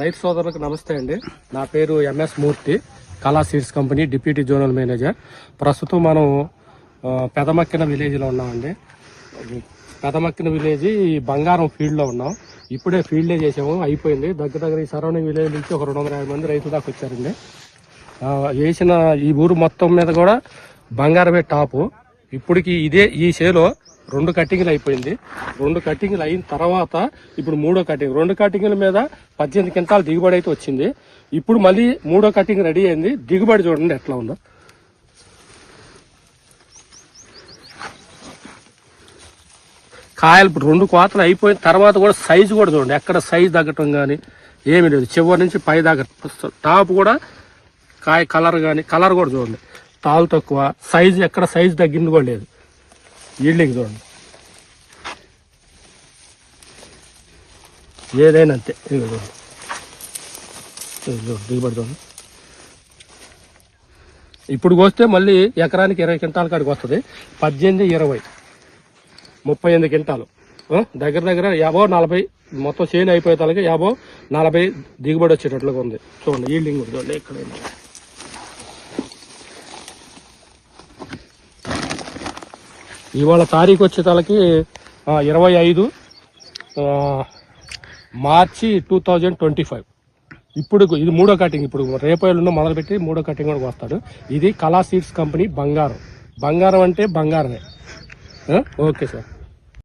రైతు సోదరులకు నమస్తే అండి. నా పేరు MS Murthy Kala seeds company deputy zonal manager. ప్రస్తుతం మనం పెదమక్కిన విలేజ్లో ఉన్నామండి. పెదమక్కిన విలేజ్ ఈ బంగారం ఫీల్డ్లో ఉన్నాం. ఇప్పుడే ఫీల్డే చేసాము అయిపోయింది. దగ్గర దగ్గర ఈ సరౌండింగ్ విలేజ్ నుంచి ఒక రెండు వందల యాభై మంది రైతు దాకా వచ్చారండి. వేసిన ఈ ఊరు మొత్తం మీద కూడా బంగారమే టాపు. ఇప్పటికి ఇదే ఈ షేలో రెండు కట్టింగ్లు అయిపోయింది. రెండు కట్టింగ్లు అయిన తర్వాత ఇప్పుడు మూడో కటింగ్. రెండు కటింగ్ల మీద పద్దెనిమిది క్వింటాలు దిగుబడి అయితే వచ్చింది. ఇప్పుడు మళ్ళీ మూడో కటింగ్ రెడీ అయింది. దిగుబడి చూడండి ఎట్లా ఉందో. కాయలు ఇప్పుడు రెండు కోతలు అయిపోయిన తర్వాత కూడా సైజు కూడా చూడండి. ఎక్కడ సైజు తగ్గటం కానీ ఏమీ లేదు. చివరి నుంచి పై దాకా టాప్ కూడా కాయ కలర్ కానీ కలర్ కూడా చూడండి. తాలు తక్కువ. సైజు ఎక్కడ సైజు తగ్గింది కూడా లేదు. ఈల్డింగ్ చూడండి. ఏదైనా అంతే చూడండి చూడండి, దిగుబడి ఇప్పుడు కోస్తే మళ్ళీ ఎకరానికి ఇరవై క్వింటాల కాడికి వస్తుంది. పద్దెనిమిది ఇరవై. ముప్పై ఎనిమిది క్వింటాలు. దగ్గర దగ్గర యాభో నలభై మొత్తం చేను అయిపోయే తలకి యాభో నలభై దిగుబడి వచ్చేటట్లుగా ఉంది. చూడండి ఈల్డింగ్ చూడండి ఎక్కడైనా ఇవాళ తారీఖు వచ్చే తలకి ఇరవై ఐదు మార్చి టూ థౌజండ్ ట్వంటీ ఫైవ్. ఇప్పుడు ఇది మూడో కటింగ్ ఇప్పుడు రేపాయలు మొదలుపెట్టి మూడో కటింగ్ కూడా వస్తాడు. ఇది కళా సీడ్స్ కంపెనీ బంగారం. బంగారం అంటే బంగారమే. Okay sir.